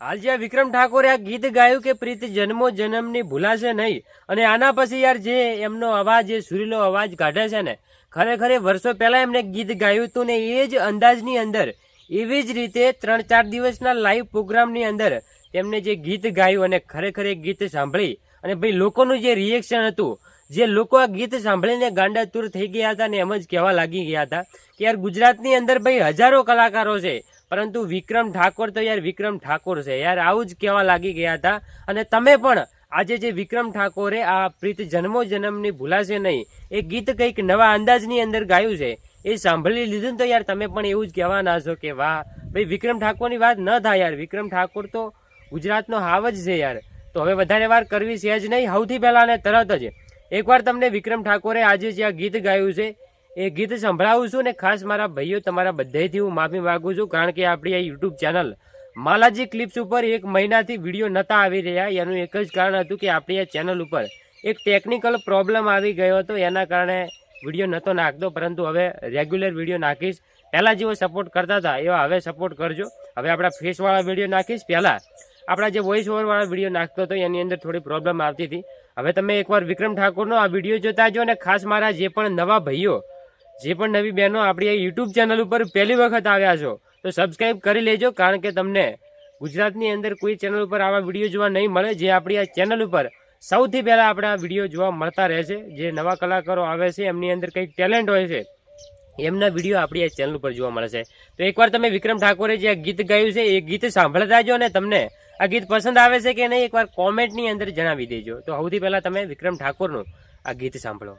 હાલ જ્યાં વિક્રમ ઠાકોરે આ ગીત ગાયું કે પ્રીત જન્મો જન્મની ભૂલાશે નહીં, અને આના પછી યાર જે એમનો અવાજ, એ સુરીલો અવાજ કાઢે છે ને, ખરેખર વર્ષો પહેલાં એમને ગીત ગાયું હતું ને એ જ અંદાજની અંદર, એવી જ રીતે ત્રણ ચાર દિવસના લાઈવ પ્રોગ્રામની અંદર તેમને જે ગીત ગાયું અને ખરેખર એ ગીત સાંભળી, અને ભાઈ લોકોનું જે રિએક્શન હતું જે લોકો આ ગીત સાંભળીને ગાંડાતુર થઈ ગયા હતા ને એમ જ કહેવા લાગી ગયા હતા કે યાર ગુજરાતની અંદર ભાઈ હજારો કલાકારો છે, પરંતુ વિક્રમ ઠાકોર તો યાર વિક્રમ ઠાકોર છે. યાર આવું જ કહેવા લાગી ગયા હતા. અને તમે પણ આજે જે વિક્રમ ઠાકોરે આ પ્રીત જન્મો જન્મની ભૂલાશે નહીં, એ ગીત કંઈક નવા અંદાજની અંદર ગાયું છે, એ સાંભળી લીધું તો યાર તમે પણ એવું જ કહેવાના છો કે વાહ. ભાઈ વિક્રમ ઠાકોરની વાત ન થાય યાર. વિક્રમ ઠાકોર તો ગુજરાતનો હાવ જ છે યાર. તો હવે વધારે વાર કરવી છે જ નહીં. સૌથી પહેલાં અને તરત જ એકવાર તમને વિક્રમ ઠાકોરે આજે જે આ ગીત ગાયું છે, એ ગીત સંભળાવું છું ને ખાસ મારા ભાઈઓ તમારા બધાથી હું માફી માગું છું, કારણ કે આપણી આ યુટ્યુબ ચેનલ માલાજી ક્લિપ્સ ઉપર એક મહિનાથી વીડિયો નહોતા આવી રહ્યા. એનું એક જ કારણ હતું કે આપણી આ ચેનલ ઉપર એક ટેકનિકલ પ્રોબ્લેમ આવી ગયો હતો. એના કારણે વીડિયો નહોતો નાખતો, પરંતુ હવે રેગ્યુલર વીડિયો નાખીશ. પહેલાં જેવો સપોર્ટ કરતા હતા, એવા હવે સપોર્ટ કરજો. હવે આપણા ફેસવાળા વીડિયો નાખીશ. પહેલાં આપણા જે વોઇસ ઓવરવાળા વીડિયો નાખતો હતો, એની અંદર થોડી પ્રોબ્લેમ આવતી હતી. હવે તમે એકવાર વિક્રમ ઠાકોરનો આ વીડિયો જોતા જો અને ખાસ મારા જે પણ નવા ભાઈઓ, જે પણ નવી બહેનો આપણી યુટ્યુબ ચેનલ ઉપર પહેલી વખત આવ્યા છો, તો સબસ્ક્રાઈબ કરી લેજો કારણ કે તમને ગુજરાતની અંદર કોઈ ચેનલ ઉપર આવા વીડિયો જોવા નહીં મળે જે આપણી આ ચેનલ ઉપર સૌથી પહેલાં આપણે આ વીડિયો જોવા મળતા રહેશે જે નવા કલાકારો આવે છે, એમની અંદર કંઈક ટેલેન્ટ હોય છે, એમના વીડિયો આપણી આ ચેનલ ઉપર જોવા મળે છે. તો એકવાર તમે વિક્રમ ઠાકોરે જે ગીત ગાયું છે, એ ગીત સાંભળતા જો અને તમને આ ગીત પસંદ આવે છે કે નહીં, એકવાર કોમેન્ટની અંદર જણાવી દેજો. તો સૌથી પહેલાં તમે વિક્રમ ઠાકોરનું આ ગીત સાંભળો.